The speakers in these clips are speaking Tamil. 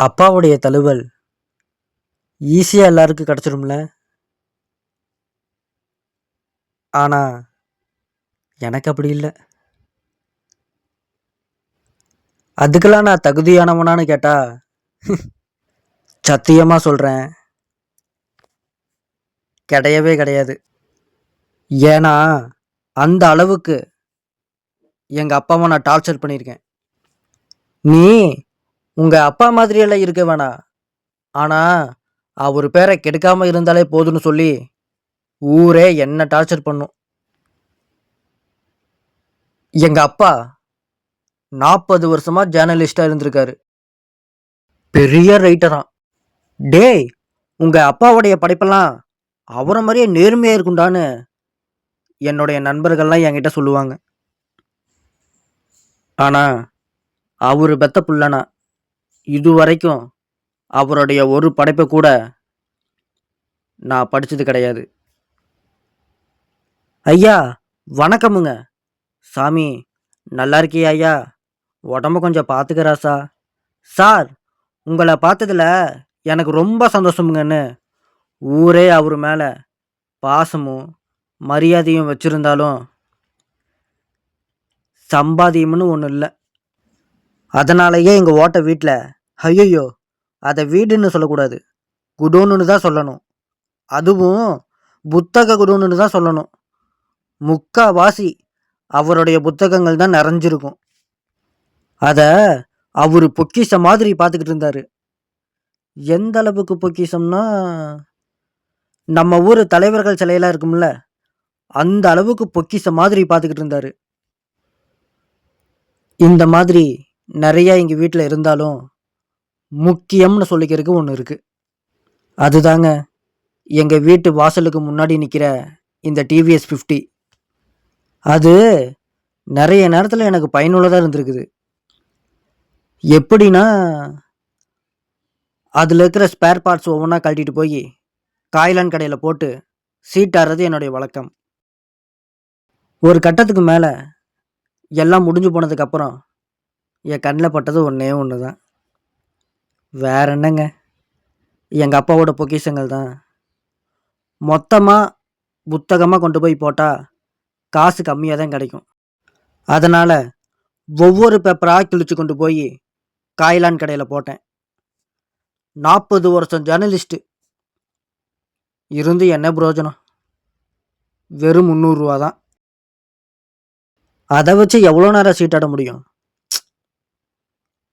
அப்பாவுடைய தழுவல் ஈஸியாக எல்லாருக்கும் கிடச்சிரும்ல? ஆனால் எனக்கு அப்படி இல்லை. அதுக்கெல்லாம் நான் தகுதியானவனான்னு கேட்டால் சத்தியமாக சொல்கிறேன் கிடையவே கிடையாது. ஏன்னா அந்த அளவுக்கு எங்கள் அப்பாவை நான் டார்ச்சர் பண்ணியிருக்கேன். நீ உங்கள் அப்பா மாதிரியெல்லாம் இருக்க வேணாம் ஆனால் அவர் பேரை கெடுக்காம இருந்தாலே போதும்னு சொல்லி ஊரே என்ன டார்ச்சர் பண்ணும். எங்கள் அப்பா நாற்பது வருஷமாக ஜேர்னலிஸ்டாக இருந்திருக்காரு. பெரிய ரைட்டரான் டேய் உங்கள் அப்பாவுடைய படைப்பெல்லாம் அவரை மாதிரியே நேர்மையாக இருக்குண்டான்னு என்னுடைய நண்பர்கள்லாம் என்கிட்ட சொல்லுவாங்க. ஆனா அவர் பெத்த புள்ளனா. இது வரைக்கும் அவருடைய ஒரு படைப்பை கூட நான் படித்தது கிடையாது. ஐயா வணக்கமுங்க. சாமி நல்லா இருக்கியா ஐயா? உடம்ப கொஞ்சம் பார்த்துக்கிறா சார் சார் உங்களை பார்த்ததுல எனக்கு ரொம்ப சந்தோஷமுங்கன்னு. ஊரே அவர் மேலே பாசமும் மரியாதையும் வச்சுருந்தாலும் சம்பாதியம்னு ஒன்றும் இல்லை. அதனாலயே எங்கள் ஓட்ட வீட்டில் ஐயையோ அதை வீடுன்னு சொல்லக்கூடாது. குடோனுன்னு தான் சொல்லணும். அதுவும் புத்தக குடோனுன்னு தான் சொல்லணும். முக்காவாசி அவருடைய புத்தகங்கள் தான் நிறைஞ்சிருக்கும். அதை அவர் பொக்கிஷம் மாதிரி பார்த்துக்கிட்டு இருந்தார். எந்த அளவுக்கு பொக்கிஷம்னா நம்ம ஊர் தலைவர்கள் சிலையெல்லாம் இருக்கும்ல அந்த அளவுக்கு பொக்கிஷம் மாதிரி பார்த்துக்கிட்டு இருந்தார். இந்த மாதிரி நிறையா எங்கள் வீட்டில் இருந்தாலும் முக்கியம்னு சொல்லிக்கிறதுக்கு ஒன்று இருக்குது அதுதாங்க எங்கள் வீட்டு வாசலுக்கு முன்னாடி நிற்கிற இந்த டிவிஎஸ் ஃபிஃப்டி அது நிறைய நேரத்தில் எனக்கு பயனுள்ளதாக இருந்திருக்குது. எப்படின்னா அதில் இருக்கிற ஸ்பேர் பார்ட்ஸ் ஒவ்வொன்றா கழட்டிட்டு போய் காய்லான் கடையில் போட்டு சீட்டாடுறது என்னுடைய வழக்கம். ஒரு கட்டத்துக்கு மேலே எல்லாம் முடிஞ்சு போனதுக்கப்புறம் என் கண்ணில் பட்டது ஒன்றே ஒன்று தான் வேற என்னங்க? எங்கள் அப்பாவோட பொக்கிஷங்கள் தான். மொத்தமாக புத்தகமாக கொண்டு போய் போட்டால் காசு கம்மியாக தான் கிடைக்கும். அதனால் ஒவ்வொரு பேப்பராக கிழிச்சு கொண்டு போய் காய்லான் கடையில் போட்டேன். நாற்பது வருஷம் ஜேர்னலிஸ்ட்டு இருந்து என்ன பிரயோஜனம்? வெறும் முந்நூறுரூவா தான். அதை வச்சு எவ்வளோ நேரம் சீட்டாட முடியும்?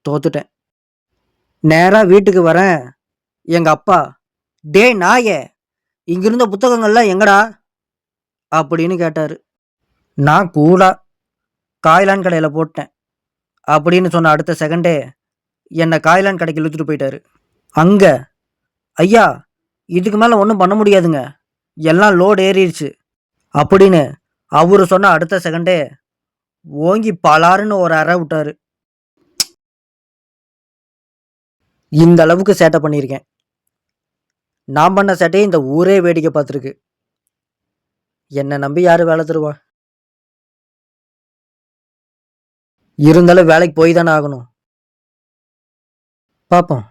தோத்துட்டேன். நேராக வீட்டுக்கு வரேன். எங்கள் அப்பா டே நாயே இங்கிருந்த புத்தகங்கள்லாம் எங்கடா? அப்படின்னு கேட்டார். நான் கூலா காய்லான் கடையில் போட்டேன். அப்படின்னு சொன்ன அடுத்த செகண்டே என்னை காய்லான் கடைக்கு இழுத்துட்டு போயிட்டாரு. அங்கே? ஐயா இதுக்கு மேலே ஒன்றும் பண்ண முடியாதுங்க. எல்லாம் லோடு ஏறிடுச்சு. அப்படின்னு அவரு சொன்ன அடுத்த செகண்டே ஓங்கி பலாருன்னு ஒரு அறை விட்டாரு. இந்த அளவுக்கு சேட்டை பண்ணியிருக்கேன். நான் பண்ண சேட்டையை இந்த ஊரே வேடிக்கை பார்த்துருக்கு. என்னை நம்பி யார் வேலை தருவா? இருந்தாலும் வேலைக்கு போய் தானே ஆகணும். பார்ப்போம்